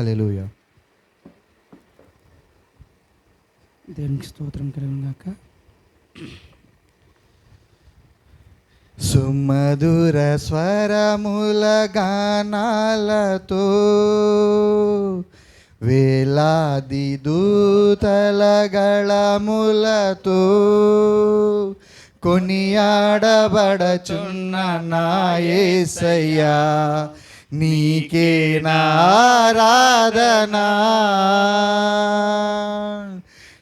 హల్లెలూయా. దేవునికి స్తోత్రం కలుగును గాక. సుమధుర స్వరముల గానాలతో వేలాది దూతల గళములతో కొనియాడబడచున్న నా యేసయ్యా నీకే నారాధనా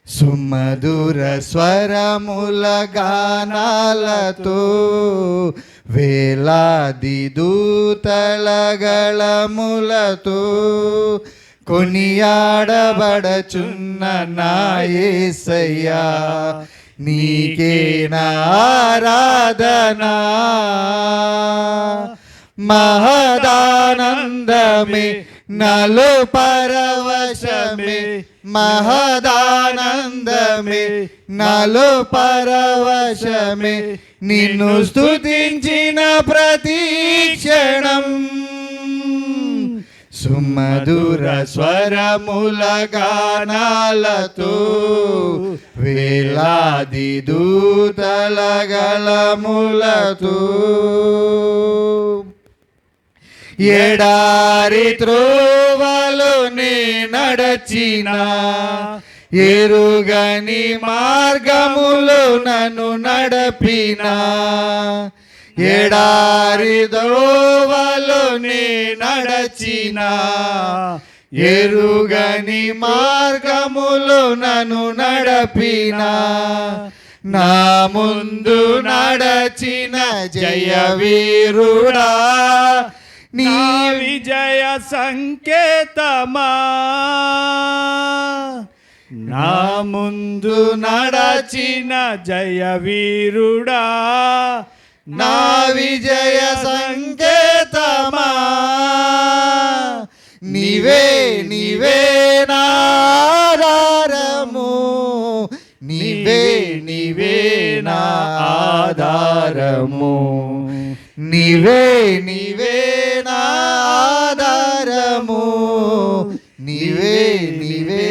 సుమధుర స్వరముల గానాలతో వేలాది దూతలగళములతో కొనియాడబడచున్న నాయసయ్యా నీకే నారాధనా మహదానందమే నలు పరవశమే మహదానందమే నలు పరవశమే నిన్ను స్తుతించిన ప్రతి క్షణం. సుమధుర స్వరముల గానాలతో వేలాది దూతల గలములతో ఎడారి త్రోవలు నే నడచిన ఎరుగని మార్గములు నన్ను నడపిన. ఎడారి దోవలు నే నడచిన ఎరుగని మార్గములు నన్ను నడపిన. నా ముందు నడచిన జయ వీరుడా నీ విజయ సంకేతమా? నా ముందు నడచిన జయ వీరుడా నా విజయ సంకేతమా? నీవే నీవే. ఆధారము నీవే నీవే నా ఆధారము నీవే నీవే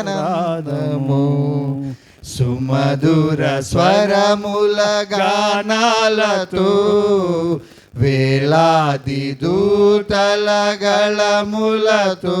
నాదము సుమధుర స్వరముల గానాలతో వేలాది దూతల గళములతో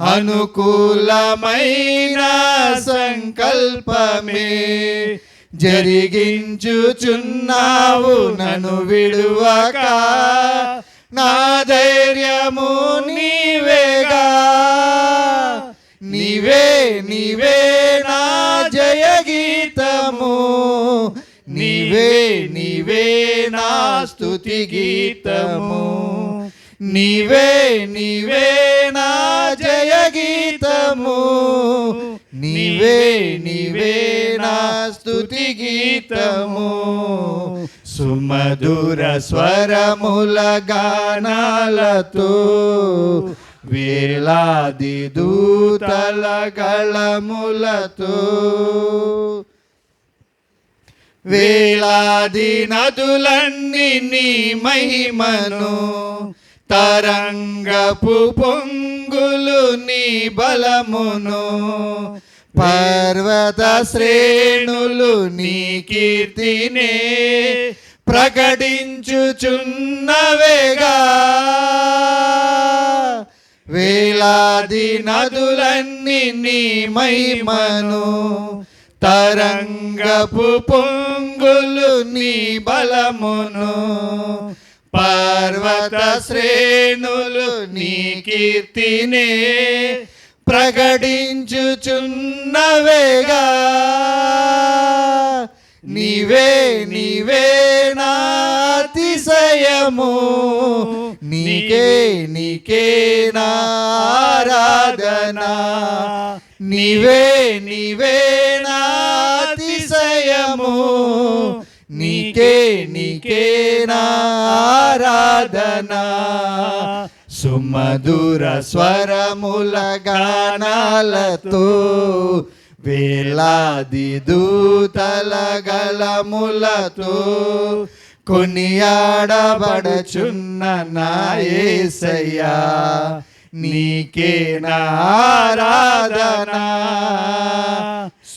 అనుకూలమైన సంకల్పమే. జరిగించుచున్నావు నన్ను విడువక. నా ధైర్యము నీవేగా. నీవే నీవే నా జయ గీతము నీవే నీవే నా స్తుతి గీతము. నీవే నీవే నా జయ గీతము నీవే నీవే నా స్తుతి గీతము. సుమధుర స్వరముల గానాలతో వేలాది దూతల గళములతో వేలాది నదులన్నీ నీ మహిమను తరంగపు పొంగులు నీ బలమును పర్వత శ్రేణులు నీ కీర్తినే ప్రకటించుచున్నవేగా వేలాది నదులన్నీ నీ మహిమను తరంగపు పొంగులు నీ బలమును పర్వత శ్రేణులు నీ కీర్తినే ప్రకటించుచున్నవేగా నీవే నీవే నాతిశయము నీకే నీకే నారాధనా నీవే నీవే నాతిశయము అతిశయము నీకే ఆరాధన సుమధుర స్వరముల గానాలతో వేలాది దూతల గలములతో కొనియాడబడచున్న నాయసయ్యా నీకే నా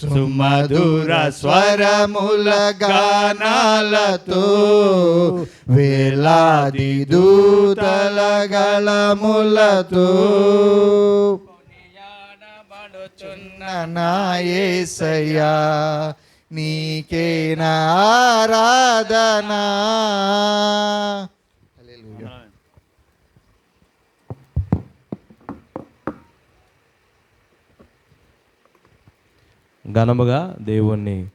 సుమధుర స్వరముల గానాలతో వేలాది దూతల గళములతో నాయసయ్యా నీకే నారాధనా ఆరాధన ఘనముగా దేవుణ్ణి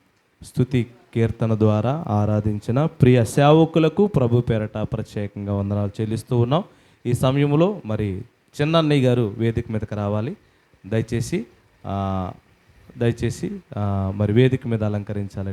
స్థుతి కీర్తన ద్వారా ఆరాధించిన ప్రియ సేవకులకు ప్రభు పేరట ప్రత్యేకంగా వందనాలు చెల్లిస్తూ ఉన్నాం. ఈ సమయంలో మరి చిన్నన్నయ్య గారు వేదిక మీదకి రావాలి. దయచేసి దయచేసి మరి వేదిక మీద అలంకరించాలని